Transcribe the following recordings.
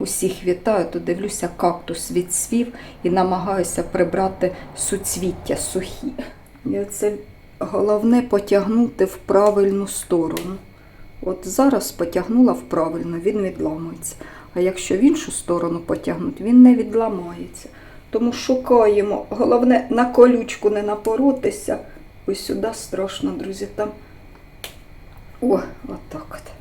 Усіх вітаю, то дивлюся, кактус відсвів і намагаюся прибрати суцвіття сухі. І це головне потягнути в правильну сторону. От зараз потягнула в правильну, він відламується. А якщо в іншу сторону потягнути, він не відламається. Тому шукаємо. Головне на колючку не напоротися. Ось сюди страшно, друзі. Там. О, отак от.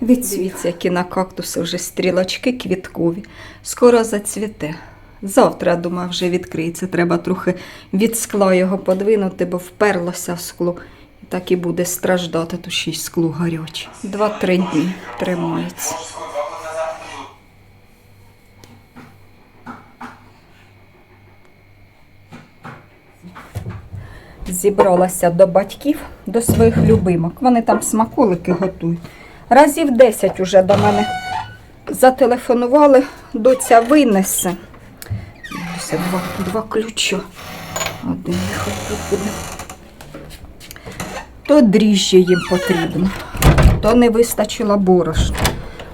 Все. Відсвіться, які на кактуси вже стрілочки квіткові. Скоро зацвіте. Завтра, думаю, вже відкриється. Треба трохи від скла його подвинути, бо вперлося в скло. І так і буде страждати, ще й скло гаряче. Два-три дні тримається. Зібралася до батьків, до своїх любимок. Вони там смаколики готують. Разів 10 уже до мене зателефонували, доця винесе. Дивлюся, два, два ключа. Один їх тут буде. То дріжджі їм потрібно, то не вистачило борошна.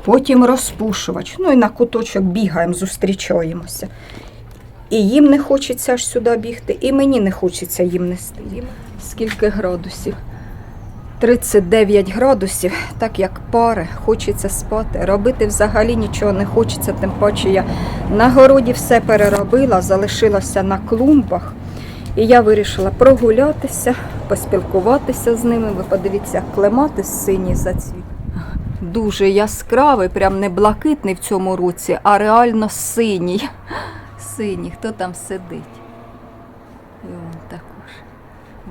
Потім розпушувач. Ну і на куточок бігаємо, зустрічаємося. І їм не хочеться аж сюди бігти, і мені не хочеться їм нести. Скільки градусів? 39 градусів, так як пари, хочеться спати. Робити взагалі нічого не хочеться, тим паче я на городі все переробила, залишилася на клумбах. І я вирішила прогулятися, поспілкуватися з ними. Ви подивіться, клематис синій зацвіт. Дуже яскравий, прям не блакитний в цьому році, а реально синій. Синій, хто там сидить? І он також.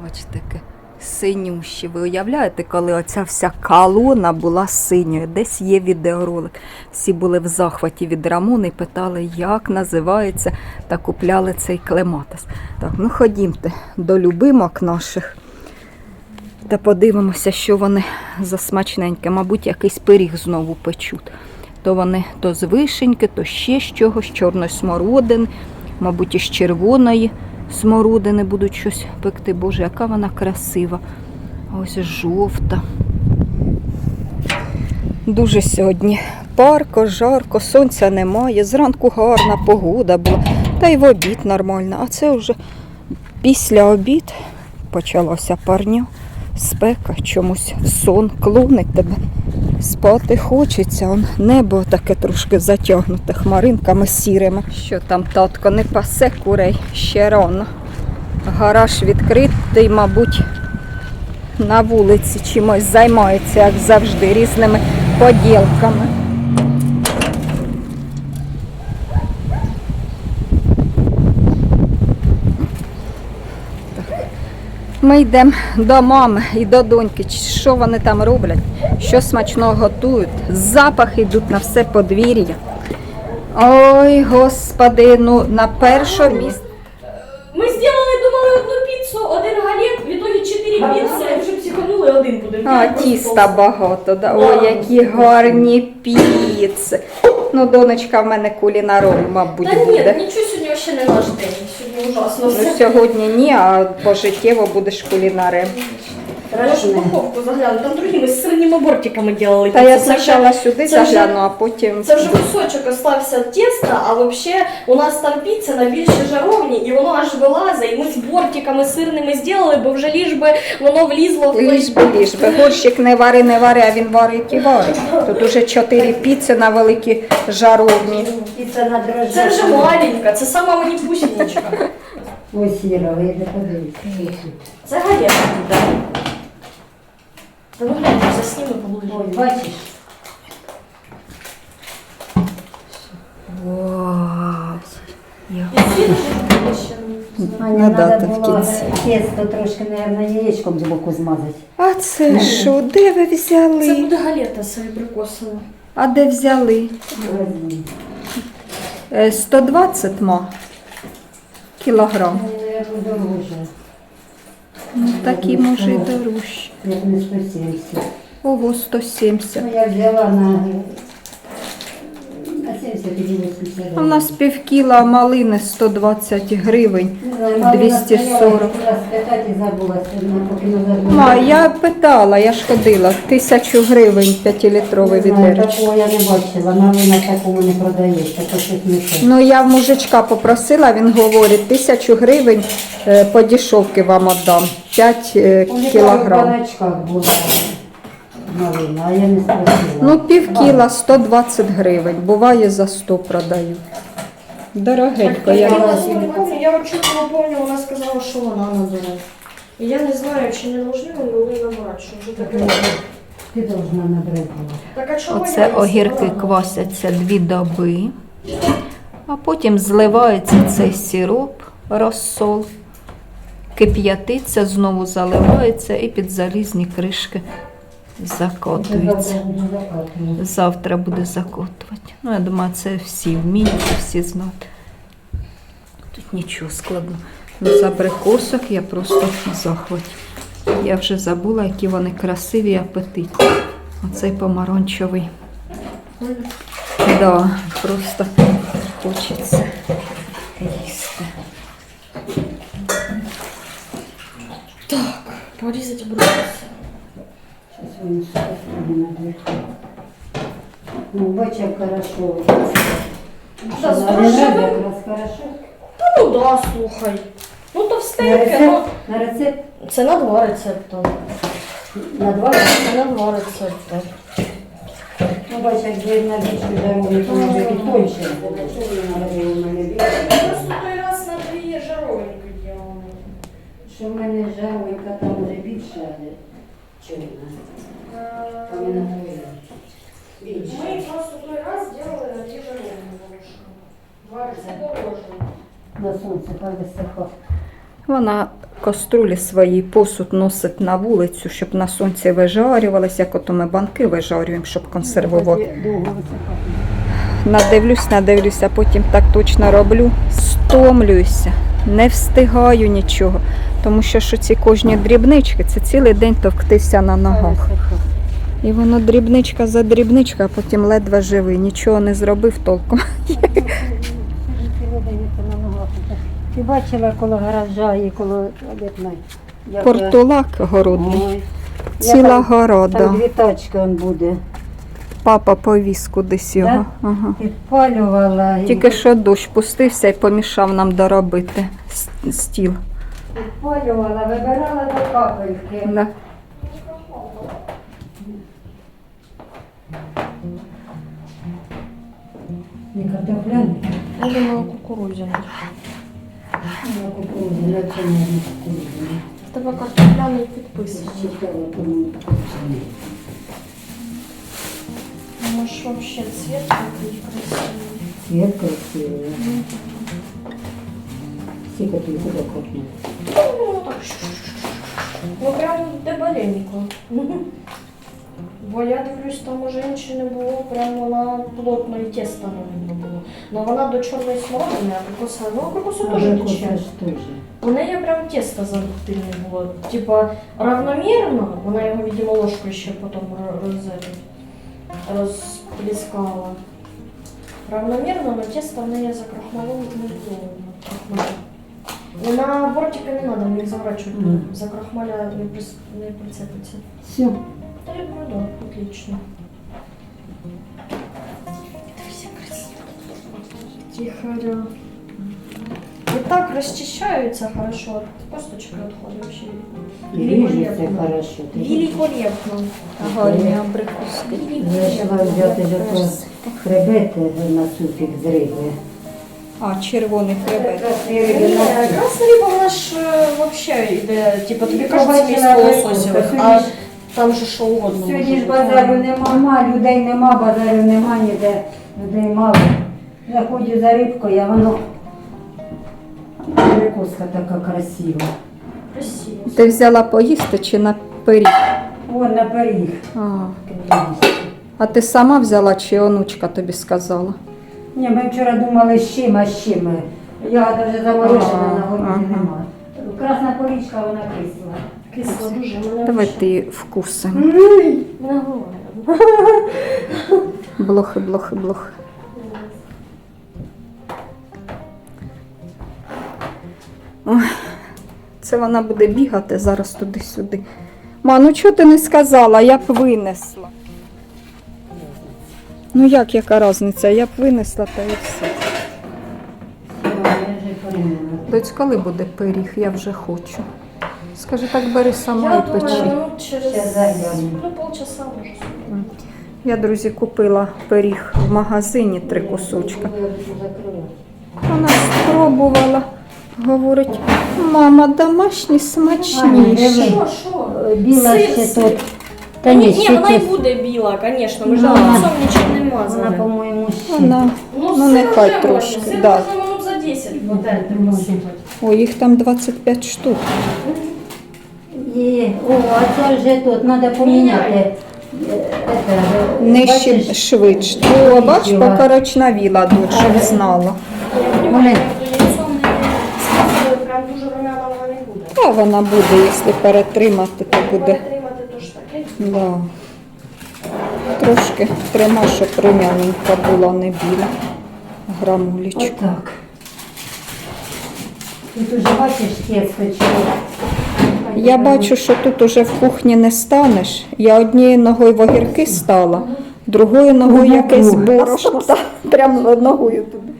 Бачите, синюще. Ви уявляєте, коли оця вся колона була синьою? Десь є відеоролик. Всі були в захваті від Рамони і питали, як називається, та купляли цей клематис. Так, ну ходімте до любимок наших. Та подивимося, що вони за смачненьке. Мабуть, якийсь пиріг знову печуть. То вони то з вишеньки, то ще з чогось, чорної смородини, мабуть, із червоної смородини будуть щось пекти. Боже, яка вона красива. Ось жовта. Дуже сьогодні парко, жарко, сонця немає. Зранку гарна погода була, та й в обід нормально. А це вже після обід почалося парню. Спека чомусь сон клонить тебе. Спати хочеться, он небо таке трошки затягнуте хмаринками сірими. Що там, татко, не пасе курей ще рано. Гараж відкритий, мабуть, на вулиці чимось займається, як завжди, різними поділками. Ми йдемо до мами і до доньки. Що вони там роблять? Що смачного готують? Запахи йдуть на все подвір'я. Ой, господи, ну на першому місці. Ми зробили, думали, одну піцу, один галет, в ітогі чотири піци, вже психанули один буде. А, тіста багато, да. Ой, які гарні піци. Ну, донечка в мене кулінаром, мабуть, Та ні, буде. нічого сьогодні ще не наш день, сьогодні ужасно Ну, все. сьогодні ні, а пожиттєво будеш кулінарем. Можу в духовку загляну, там другими сирними бортиками делали Та я. Спочатку сюди це загляну, а потім. Це вже кусочок остався теста, а взагалі у нас там піца на більшій жаровні, і воно аж вилазить, і ми з бортиками сирними зробили, бо вже ліж би воно влізло в Ліж би, ліж би. Горщик не вари, не вари, а він варить і варить. Тут уже чотири піци на великій жаровні. Піца на дрожжах. Це вже маленька, це сама мені пусіночка. Ось Іра, вийде подивись. Це галета. Та ну засніми поближче. Ой, бачиш? В було кінці. тесто трошки, мабуть, яєчком з боку змазати. А це що? Де ви Це взяли? буде галета з абрикосами. А де взяли? Возьми. Е, 120 ма кілограм. Наверно, дороже. Ну, такі може і дорожчі. Як не 170. Ого, 170. Ну, я взяла на, на 70 тоді 80 А в нас пів кіла малини 120 гривень. Не знаю, мама 240. настояла, хотіла спитати і забула, сьогодні, поки не забула. Ма, я питала, я ж ходила, тисячу гривень 5-літрове Не знаю, відеречко. Такого я не бачила, малина такого не продається, то щось не те. Ну я в мужичка попросила, він говорить, тисячу гривень е, по дешевки вам віддам, 5 е, У них в кілограм. баночках була малина, а я не спросила. Ну пів кіла 120 гривень, буває за 100 продаю. Дорогенько, Я, я не помню, я вот чутко помню, вона сказала, що вона набере. І я не знаю, чи не ми були набрати, що вже таке. Ти должна набрати. Так а чого Оце я не огірки сказала? квасяться дві доби, а потім зливається цей сироп, розсол, кип'ятиться, знову заливається і під залізні кришки закотується. Завтра буде закотувати. Ну, я думаю, це всі вміють, всі знають. Тут нічого складного. Ну, з абрикосок я просто захваті. Я вже забула, які вони красиві і апетитні. Оцей помаранчевий. Да, просто хочеться їсти. Порізати абрикоси. Щас вони сухі. Ну, бач, хорошо. Да, з Що, дрожжевим? хорошо. Та ну да, слухай. Ну то На встеньке, ну. рецепт, на рецепт, Це на два рецепти. на два. Це на два рецепти. Ну, бач, як вже на більшу жаровні, то може і тоньше буде. Що наробили в мене більше? Просто той раз на дві жаровеньки делали. Що в мене жаровенька там вже більше, але чорна. Там і на двоє. Більше. Мы просто той раз делали на две ложка. Два рецепта ложки. На сонце високо. Вона каструлі свої посуд носить на вулицю, щоб на сонці вижарювалися, як ото ми банки вижарюємо, щоб консервувати. Надивлюсь, надивлюся, потім так точно роблю. Стомлююся, не встигаю нічого. Тому що що ці кожні дрібнички, це цілий день товктися на ногах. І воно дрібничка за дрібничка, а потім ледве живий. Нічого не зробив толком. Ти бачила коло гаража і коло? Портулак городний. Ціла Я там- гора, Там да. дві тачки он буде. Папа повіз кудись його. Ага. Підпалювала. Тільки що дощ пустився і помішав нам доробити стіл. Підпалювала, вибирала до капельки. Да. Не картопляний, Я думала кукурузяна. а кукурудзу, на цьому не кукурудзу. В тебе картопляний підписаний. Читала, тому кукурудзу. Можешь вообще цвет такой красивый. Цвет красивий. Ти туди копнув? Ну. Ну, прям дебаленько. Бо я дивлюсь, там у жінки було, прям вона плотно і тесто не видно було. Но вона до чорної смородини, абрикоса, ну абрикоса теж тече. У неї прям тесто задутильне було. Типа равномірно, вона його, видимо, ложкою ще потім ро- роз- розплескала. Равномірно, но тесто в неї за крахмалом не було. І на бортики не треба, їх заворачувати. Мгм. За крахмаля не, прис... не прицепиться. Все. Та я да, отлично. Дивися, красиво. Тихоря. І так розчищаються хорошо, от косточки відходять вообще. Ріжеться хорошо. Великолепно. Гарні абрикоски. Вирішила взяти зато хребет на супік з риби. А, червоний хребет. Красна риба вона ж вообще йде, типу тобі кажуть, рибку, сьогодні а ж- там же що угодно. Сьогодні ж базарю нема, людей нема, базарю нема ніде, людей мало. Заходжу за рибкою, а воно перекуска така красива. Красиво. Ти взяла поїсти чи на пиріг? Вон на пиріг. А. а ти сама взяла чи онучка тобі сказала? Ні, ми вчора думали, з чим, а з чим. Я дуже заморожена на городі немає. Красна корічка, вона кисла. Кисла дуже вона. Давайте вкуси. Вона голова. Блохи, блохи, блохи. Ой, це вона буде бігати зараз туди-сюди. Ма, ну чого ти не сказала, я б винесла. Ну як яка різниця? Я б винесла та і все. Доць, коли буде пиріг, я вже хочу. Скажи, так бери сама Я і печи. думаю, минут через ну, полчаса може. Я, друзі, купила пиріг в магазині три кусочка. Закрила. Вона спробувала. Говорить, мама, домашні смачніші. Диви. Що, що? Біла ще тут. Та ні, ні, ще вона і буде біла, звісно. Ми ж Да. на цьому нічого не Вона, мазали. по-моєму, ще. Вона, ну сир нехай вже трошки. Можна. Сир Да. можна минут за 10 Ну, в терти посипати. Ой, їх там 25 штук. Є. О, а це вже тут, треба поміняти. Е, Нижче швидше. О, бач, покорочнавіла тут, щоб знала. Я розумію, не прям дуже румяна вона не буде. Та вона буде, якщо перетримати, то буде. Перетримати то ж таке. Да. Трошки трима, щоб рум'яненька була не біла. Грамулечку. Отак. Тут уже бачиш чого. Я бачу, що тут уже в кухні не станеш. Я однією ногою в огірки стала, другою ногою Ну, якесь ну. борошно. Прямо ногою туди.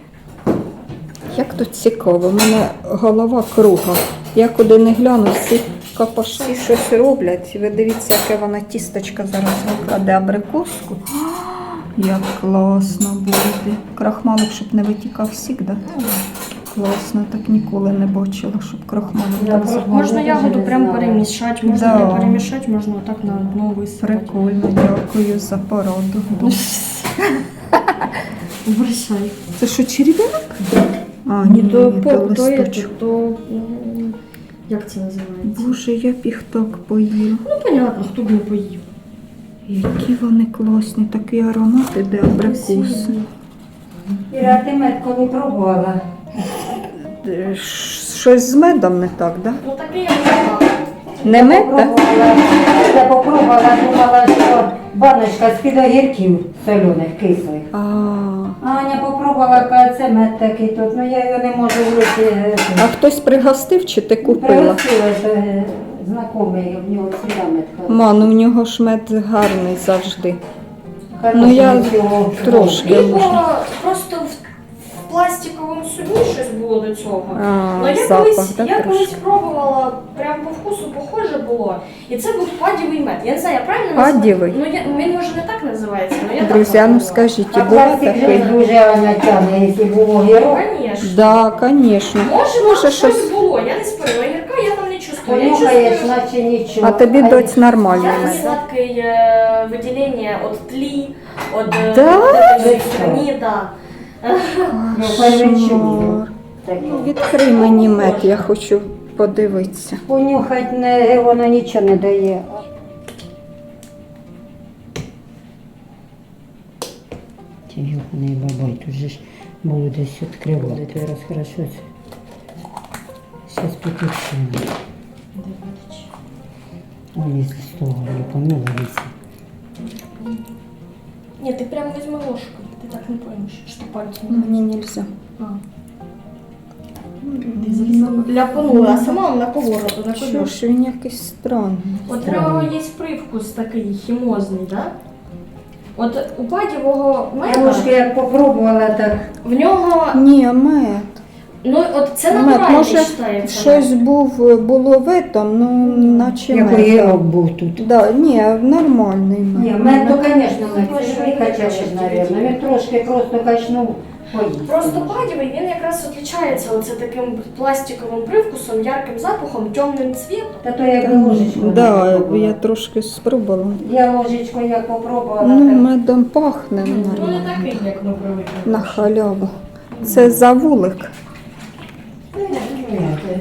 Як тут цікаво, в мене голова круга. Я куди не гляну, всі капаші щось роблять. Ви дивіться, яке вона тісточка зараз викладе абрикоску. Як класно буде. Крахмалик, щоб не витікав сік, да? Класно, так ніколи не бачила, щоб крахмалик так просто. Можна ягоду прям перемішати, можна Да. не перемішати, можна отак на дно висипати. Прикольно, дякую за пораду. Обращай. Це що, черв'як? А, Ні, ні, то, ні, то то, листочок. то, як це називається? Боже, я б їх так поїла. Ну, понятно, хто б не поїв. Які вони класні, такий аромат іде абрикоси. Іра, ти мед коли пробувала? Е, ш- Щось з медом не так, да? Ну, таке я не знала. Не мед, так? Попробувала. Я попробувала, думала, що баночка з-під огірків солених, кислих. А, Аня попробувала, каже, це мед такий тут, ну я його не можу вийти. а хтось пригостив чи ти купила? Пригостила е, знайомий, в нього всегда мед хороший. Ма, ну в нього ж мед гарний завжди. Хороший ну, я його. трошки. Просто в пластиковому сумі щось було до цього. А, Ну, я запах, колись, да, я колись трошки? пробувала, прям по вкусу похоже було. І це був падівий мед. Я не знаю, я правильно Падівий? називаю? Ну, я, він може не так називається, але я Друзі, а так ну пробувала. скажіть, А і була пластик такий? же дуже Аня тягне, якщо був огірок. Конечно. Да, звісно. Може, Може, може щось щось- було, я не спорю. Огірка я там не чувствую. Я Понюхаєш, чувствую, наче нічого. А тобі доць нормальний я мед. сладкое э, выделение от тли, от э, Да? вот этой страны, да. Я. Кошмар. Ну, Відкрий мені мед, я хочу подивитися. Понюхать не, воно нічого не дає. Ті юханий бабай, тут же ж було десь відкривати. Ти раз хорошо. Зараз потече. Ой, якщо з того не помилилися. Нет, ты прям возьми ложку, так не поймешь, что пальцем. Мені нельзя. А. Ляпанула, а сама на повороту, на Що кульок. ж він якийсь странний. От в є привкус такий хімозний, да? От у падівого Я меда, я як попробувала, так в нього, Ні, мед. Ну от це Мед, натуральний може, вважається. Щось був, було в этом, ну, наче як мед. був тут. Да, ні, нормальний мед. Ні, мед, то, звісно, мед. Може, Це ж він трошки мабуть. Він трошки просто качнув. поїсти. Просто падівий, він якраз відрізняється оце таким пластиковим привкусом, ярким запахом, темним цвітом. Та то як ложечку. Да, попробувала. я трошки спробувала. Я ложечку як попробувала, Ну, так медом пахне Ну не нормально. такий, як ми привикли. На халяву. Це завулик. Ні.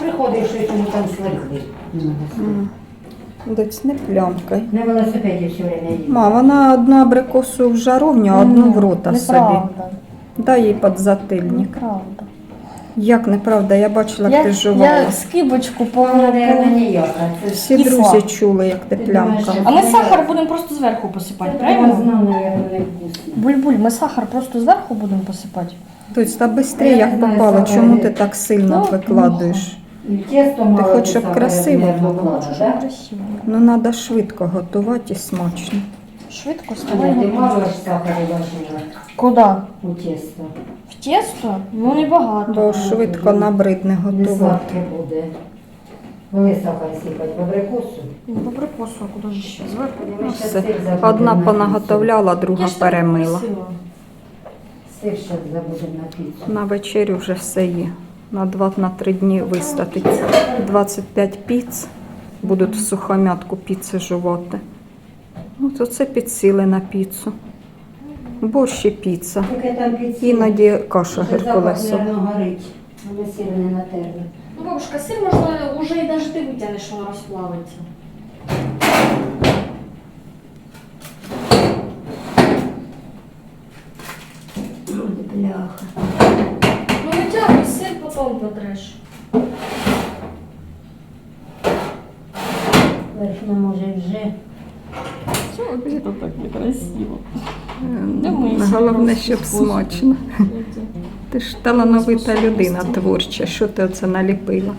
Приходиш, що йому там слухи. Десь не плямкай. На велосипеді все время їздить. Ма, вона одну абрикосу в жаровню, а одну в рота собі. Неправда. Дай їй подзатильник. Неправда. Як неправда, я бачила, як ти жувала. я скибочку по... Вона, мабуть, ніяка. Це Всі кисла. друзі чули, як ти Ти думаєш. А ми сахар будемо просто зверху посипати, Я правильно? знаю, мабуть, не вкусно. Буль-буль, ми сахар просто зверху будемо посипати. Тобто, та швидше як попало, чому ти так сильно викладуєш? Мало хочеш, щоб красиво було? Ну, треба швидко готувати і смачно. Швидко ти бачила Куди? у тесто? В тесто? Ну небагато. Бо швидко набридне Не готувати. буде. Сахар сипать? В абрикосу? Ну, куди ж ще зверху? Одна понаготовляла, друга перемила. Просила. ще забудемо на піцу. На вечерю вже все є. На 2-3 дні вистатить. 25 піц. Будуть в сухомятку піци жувати. Ну, то це підсіли на піцу. Борщ і піца. Там Іноді каша геркулесова. горить. Не натерли. Ну, бабушка, сир можна вже і навіть ти витягнеш, воно розплавиться. Бляха. Ну витягуй сир, потім потреш. Верхня може вже. Чому це так некрасиво? Ем, Головне, щоб смачно. Ти ж талановита людина творча. Що ти оце наліпила?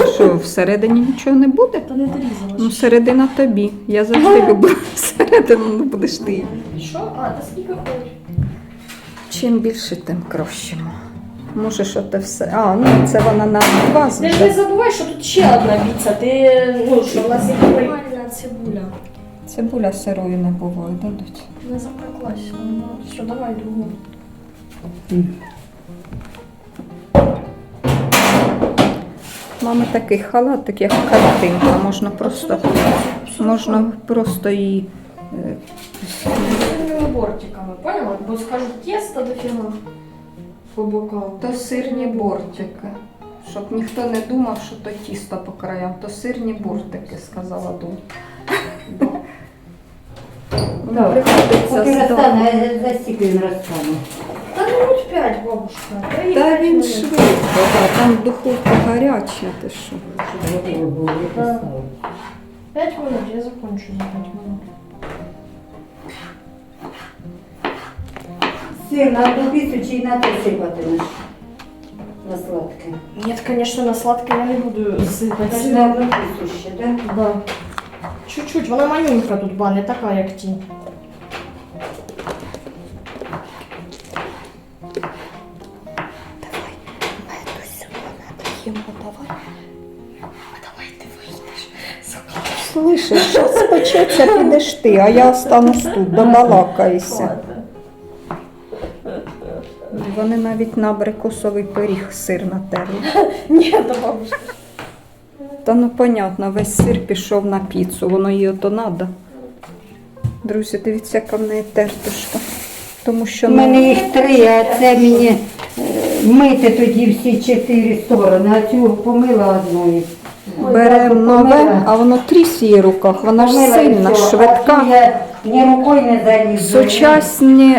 А що, всередині нічого не буде? Та не дорізала. Ну, середина тобі. Я завжди люблю середину, ну будеш ти. Що? А, та скільки хочеш? Чим більше, тим краще. Може, що те все. А, ну це вона на два Ти ж не забувай, що тут ще одна піца. Ти, ну, що в нас є нормальна цибуля. Цибуля сирою не буває, дадуть. Не запеклась. Ну, Все, давай другу. Мами такий халатик, як картинка. Можна просто, можна просто її. е, бортиками, поняла? Бо скажуть тесто дофіга по бокам. То сирні бортики. Щоб ніхто не думав, що то тісто по краям, то сирні бортики, сказала Дунь. Ну, Так, приходиться Поки здати. розтане, за стільки він розтане. Та минут п'ять, бабушка. Та він швидко, да, там духовка гаряча, ти що. Щоб було і Пять минут, я закончу за пять минут. Сир на одну піцу чи на те сипатимеш? На сладке. Нет, конечно, на сладкое я не буду сыпать. Та ж на одну піцу ще, так? Да. Чуть-чуть, вона маленька тут ба, не така, як ті. Слышиш, зараз спечеться, підеш ти, а я останусь тут, добалакаюся. Вони навіть на абрикосовий пиріг сир натерли. Ні, то бабушка. Та ну понятно, весь сир пішов на піцу, воно їй ото надо. Друзі, дивіться, яка в неї тертушка. Тому що У мене їх три, а це мені е, мити тоді всі чотири сторони, а цю помила одною. беремо нове, а воно тріс її в руках. Вона ж сильна, швидка. Я ні рукою не залізу. Сучасні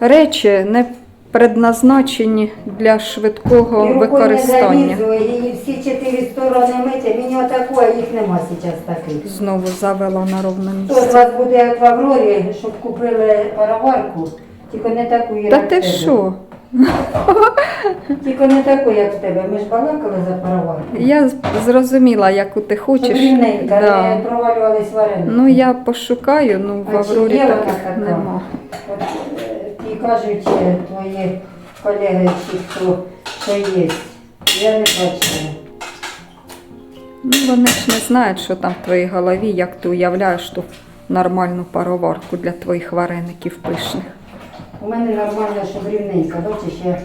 речі не предназначені для швидкого І рукою не використання. залізу, і всі чотири сторони мити, мені отаку, а їх нема зараз таких. Знову завела на ровне Хто з місце. вас буде як в Аврорі, щоб купили пароварку, тільки не таку, як Та в ти тебе. що? Тільки не таку, як в тебе. Ми ж балакали за пароварку. Я зрозуміла, яку ти Щоб хочеш. рівненька, Да. не провалювались вареники. Ну я пошукаю, ну в А чи Аврорі є вона таких така? нема. От, кажуть е, твої колеги, чи хто, що є. Я не бачила. Ну вони ж не знають, що там в твоїй голові, як ти уявляєш ту нормальну пароварку для твоїх вареників пишних. У мене нормально, щоб рівненька, бачиш, я... е,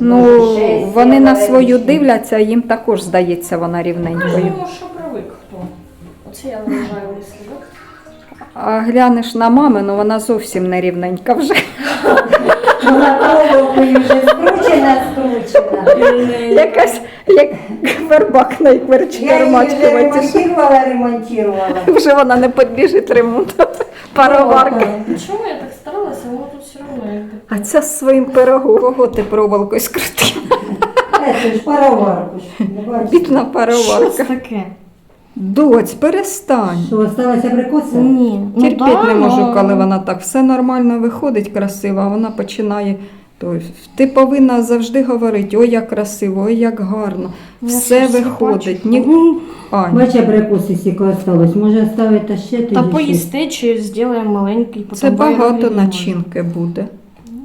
Ну, шесть, вони на свою дивляться, їм також здається вона рівненькою. Ну, що привик хто. Оце я вважаю мислі, так? А глянеш на мамину, вона зовсім не рівненька вже. Вона головкою вже скручена, скручена. Якась як вербак на Я її вже ремонтувала, ремонтувала. Вже вона не підлежить ремонту пароварки. Чому я так старалася, воно тут все одно як А ця з своїм пирогом, кого ти проволокою скрутила? Це ж пароварку? Бідна пароварка. це таке? Доць, перестань. Що, осталася абрикоса? Ні. ну Терпіть да, не можу, но- коли вона так все нормально виходить, красиво, а вона починає. То ти повинна завжди говорити, ой, як красиво, ой, як гарно. Я Все щось виходить. бачу. Ні... Ну, Ань, Бачиш, абрикоси стільки осталось. Може оставити ще тоді? Та щось? поїсти чи зробимо маленький, потім це багато варимо. начинки буде.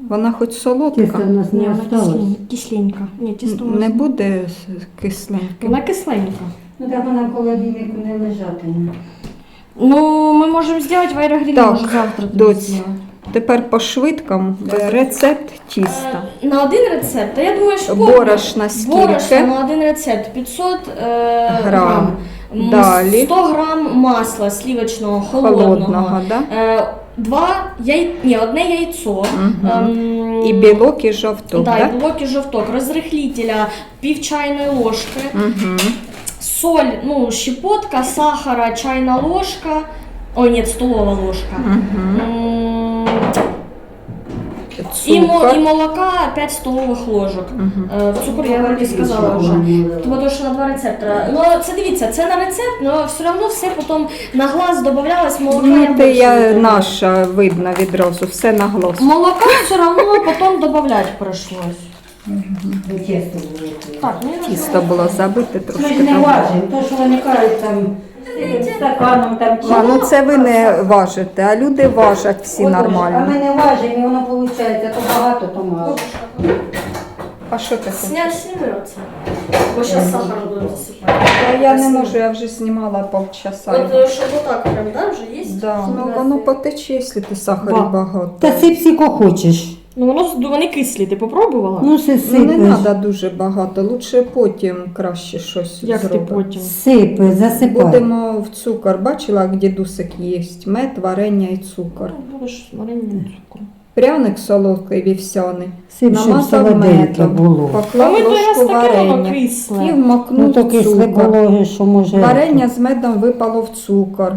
Вона хоч солодка, Тіста в нас Ні, не вона осталось. кисленька. кисленька. Ні, тісто у нас- не буде кисленьке. Вона кисленька. Ну так вона в холодильнику не лежатиме. Ну, ми можемо зробити в аерогрілі, Так, може завтра тобі зробимо. Тепер по швидкому рецепт тіста. Е, На один рецепт, та я думаю, що Борошна Борошна скільки? на один рецепт 500 е, Грам. грам. М, Далі. 100 грам масла сливочного холодного. Холодного, да? Е, два яй... Ні, одне яйцо. Мгм. Ем, І білок, і жовток, да, да? і білок і жовток, розрихлителя, пів чайної ложки, Угу. Соль, ну, щепотка, сахара, чайна ложка. Ой, ні, столова ложка. Угу. І, мо- Цукор. молока 5 столових ложок. Е, В цукор я вам сказала вже. Тому що на два рецептора. Ну це дивіться, це на рецепт, але все одно все потім на глаз додавалось молока. Ну, ти більше я наша видно відразу, все на глаз. Молока все одно потім додавати прийшлось. Тесто було. Так, ну я Тісто було забите Ми трошки. не там. важимо, то що вони кажуть там стаканом там чи- А, ну це ви не важите, а люди важать всі От, А нормально. ми не важимо, і воно виходить, то багато, то мало. А що ти хочеш? Сня, оце. Бо зараз сахар будемо засипати. Та Я не можу, я вже знімала полчаса. От е, щоб отак прям, да, вже є? Да, ну воно потече, якщо ти сахару Ба. багато. Та сип скільки хочеш. Ну воно вони кислі, ти попробувала? Ну, си Ну не треба дуже багато, лучше потім краще щось Як ти зробимо. потім? Сипи, засипай. Будемо в цукор. Бачила, як дідусик їсть мед, варення і цукор. Ну, Будеш варенним цукром. Пряник солодкий вівсяний. Сип, щоб Намазав солоденьке медом, було. А поклав той раз ложку таке воно варення і кисле. Ну, вмокнув то в кисле цукор. було, що може. Варення з медом випало в цукор.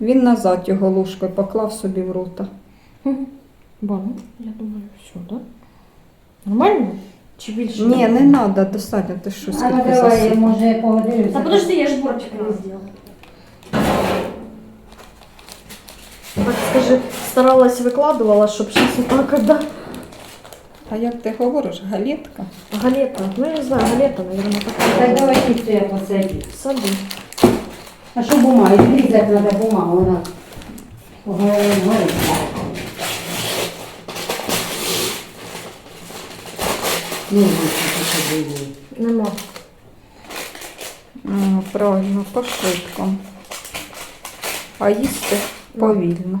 Він назад його ложкою поклав собі в рота. Ба, ну, я думаю, все, да? Нормально? Чи більше? Ні, не треба, достатньо, ти що А ну скільки давай, засипав. може, погодимося. Та подожди, я ж бортик не сделала. Так скажи, старалась викладувала, щоб щось отак, да? А як ти говориш, галетка? Галета. Ну я не знаю, галета, наверное, Так так. давай тісто я посадю. Сади. А що бумага? Відрізати треба бумагу, вона горить. Ну, ось. Нема. Ну, правильно, по-швидкому. А їсти повільно.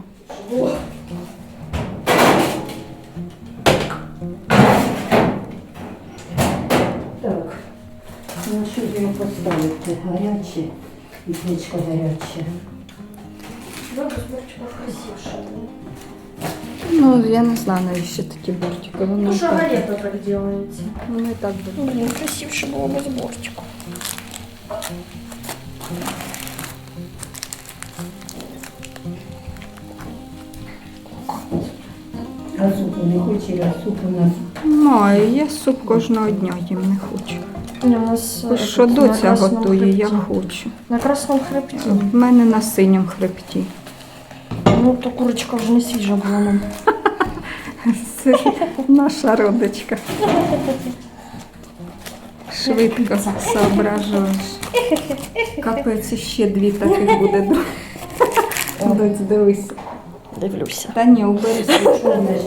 Так. Ну, що ж його поставити? Гаряче. І. Надо з бортика красивше. Ну, я не знаю, навіщо такі бортики. Вони Ну що так- галета так делається? Вони і так будуть. Блін, красивше було без бортика. А супу не хоче, а суп у нас. Маю, я суп кожного дня їм не хочу. Ні, у нас е, Що тут на доця красному готує, я хребті. хочу. На красному хребті. В мене на синьому хребті. Ну, то курочка вже не свіжа була нам. Це ж наша родичка. Швидко соображаєш. Капець, ще дві таких буде. Доць, дивись. Дивлюся. Та ні, убери свічу.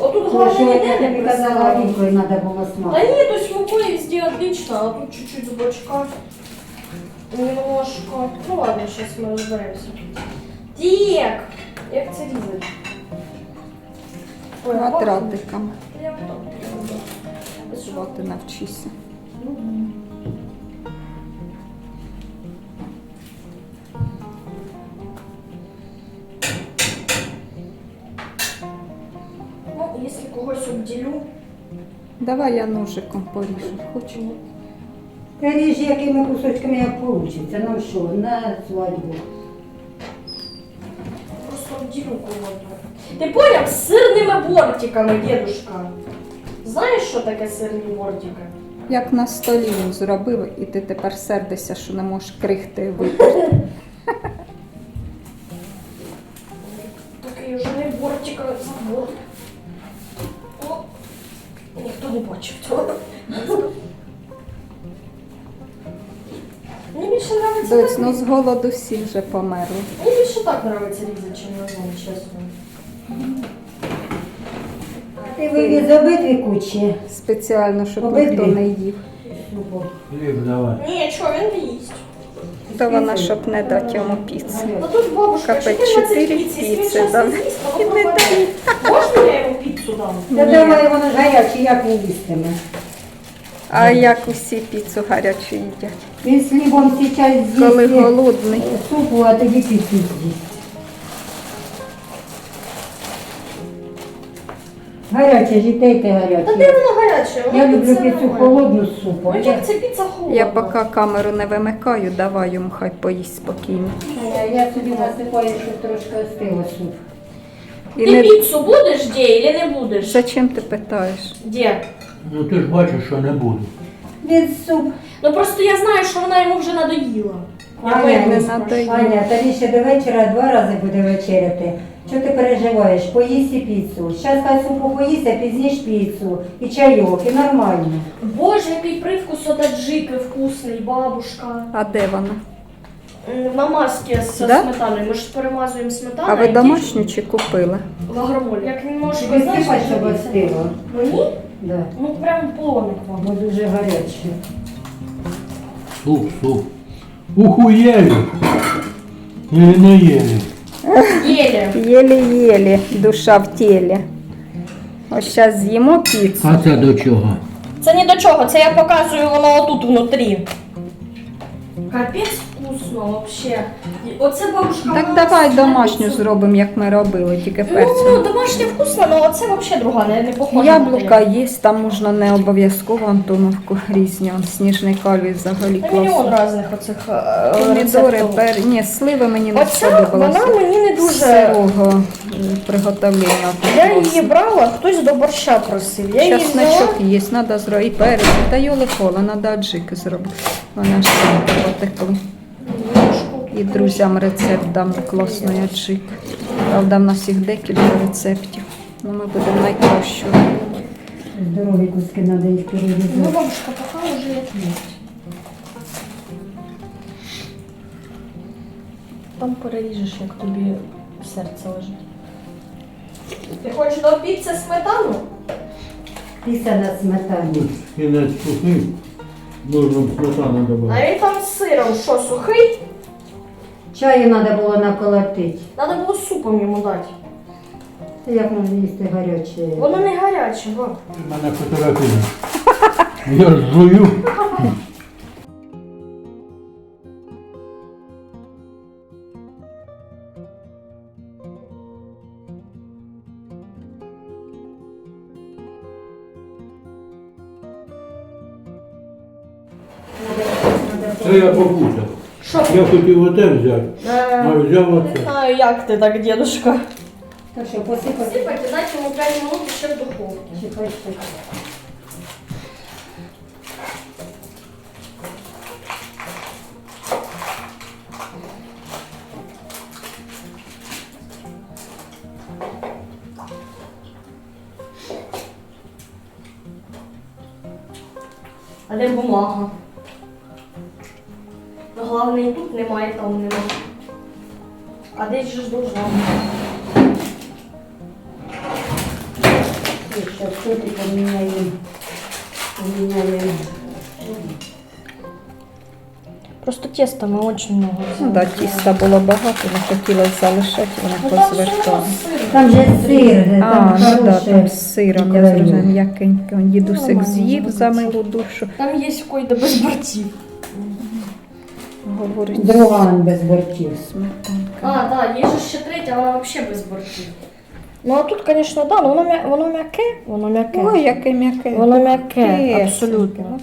Отут Тому що головне я тобі казала, рікою треба було Да смак. нет, то есть мукой везде отлично, а тут чуть-чуть с бочка. Немножко. Ну ладно, сейчас мы разберемся. Тік! Як це різати? Ой, пахне. Я потом. Що ти навчишся. Ну, якщо когось обділю, Давай я ножиком поріжу. Хочу. Ріж якими кусочками як вийде. Нам що, на свадьбу. Кого-то. Ти поняв? З сирними бортиками, дедушка. Знаєш, що таке сирні бортики? Як на столі він зробив, і ти тепер сердишся, що не можеш крихти витерти. Такий вже не бортика за борт. О, ніхто не бачив цього. Мені більше подобається Доць, ну з голоду всі вже померли. Мені так подобається різати, чим ножом, чесно. А ти вивіз обидві кучі. Спеціально, щоб Обидві? ніхто не їв. Хліб давай. Ні, чого, він не їсть. То вона, щоб не дати йому піци. Ну тут бабушка, Капець, 14 чотири піц, якщо він піци не з'їсть. Можна я йому піцу дам? Та Ні. давай воно ж гаряче, як не їстиме. А як усі піцу гарячу їдять? Він з хлібом зараз з'їсть Коли голодний. супу, а тоді піцу з'їсть. Гаряче, жітейте Та гаряче. де воно гаряче? Воно Я люблю піца піцу нормальна. холодну з супом. Ну як це піца холодна? Я поки камеру не вимикаю, давай йому хай поїсть спокійно. Я, я собі насипаю, щоб трошки остило суп. І Ти не... піцу будеш, де, или не будеш? Зачем ти питаєш? Де? Ну ти ж бачиш, що не буду. Він суп. Ну просто я знаю, що вона йому вже надоїла. Аня, не надоїла. Аня, тобі ще до вечора два рази буде вечеряти. Чого ти переживаєш? Поїсти піцу. Зараз хай супу поїсть, а пізніше піцу. І чайок, і нормально. Боже, який привкус от аджики вкусний, бабушка. А де вона? М, На маски з Да? сметаною. Ми ж споримазуємо сметаною. А ви домашню чи купили? В агромолі. Як немножко, Тобі знаєш, сипать, щоб остило. Мені? Да. Ну прям полоник вам. Бо дуже гаряче. Суп, суп. Ухуєлі. Или не єлі. Єлі. Єлі-єлі, душа в тілі. Ось зараз з'їмо піцу. А це до чого? Це ні до чого, це я показую воно отут внутрі. Капець вкусно вообще. Оце бабушка. Так давай домашню зробимо, як ми робили, тільки Ну, перцем. домашня вкусно, але оце вообще друга, не, не похоже. Яблука є, там можна не обов'язково Антоновку різні. Он сніжний кальвій взагалі Та мільйон різних оцих е, Помідори, рецептів. пер... Ні, сливи мені не Оця, сподобалося. вона мені не дуже. Сирого е, приготовлення. Я її брала, хтось до борща просив. Я її взяла. Часничок є, треба зробити, і перець, та йоли кола, треба аджики зробити. Вона ж потекли. І друзям рецепт дам класний аджик. Правда, в нас їх декілька рецептів. Ну, ми будемо найкращу. Здорові куски треба їх Ну, бабушка, пока уже як є. Там переріжеш, як тобі серце лежить. Ти хочеш до піци сметану? Піса на сметані. Кінець сухий. Нужно сметану А додати. він там з сиром, що, сухий? Чаю треба було наколотити. Треба було супом йому дати. Та Як можна їсти гаряче? Воно не гаряче, вот. У мене фотографія. Я ж жую. Я попутав. Що? Я хотів оте взяти, а Е, взяв Не оце. знаю, як ти так, дедушка. Так що посипати? Сипати, дати йому 5 минут ще в духовці. Чи? А де бумага? Ну, і тут немає, там немає. А десь же ж должна тут і поміняємо. Поміняємо. Просто теста ми дуже много Ну да, тіста було багато, не хотілося залишати, вона Ну, там позвертала. Же сир, А, там ну да, там з сиром, я зрозуміла, м'якенько. Он Дідусик Нормально, з'їв за милу душу. Там є какой-то без бортів. Говорить, Друга без бортів. сметанка. А, да, є ж ще третя, вона взагалі без бортів. Ну а тут, звісно, да, ну воно, м'я- воно м'яке, воно м'яке. Ой, яке м'яке. Воно м'яке, абсолютно.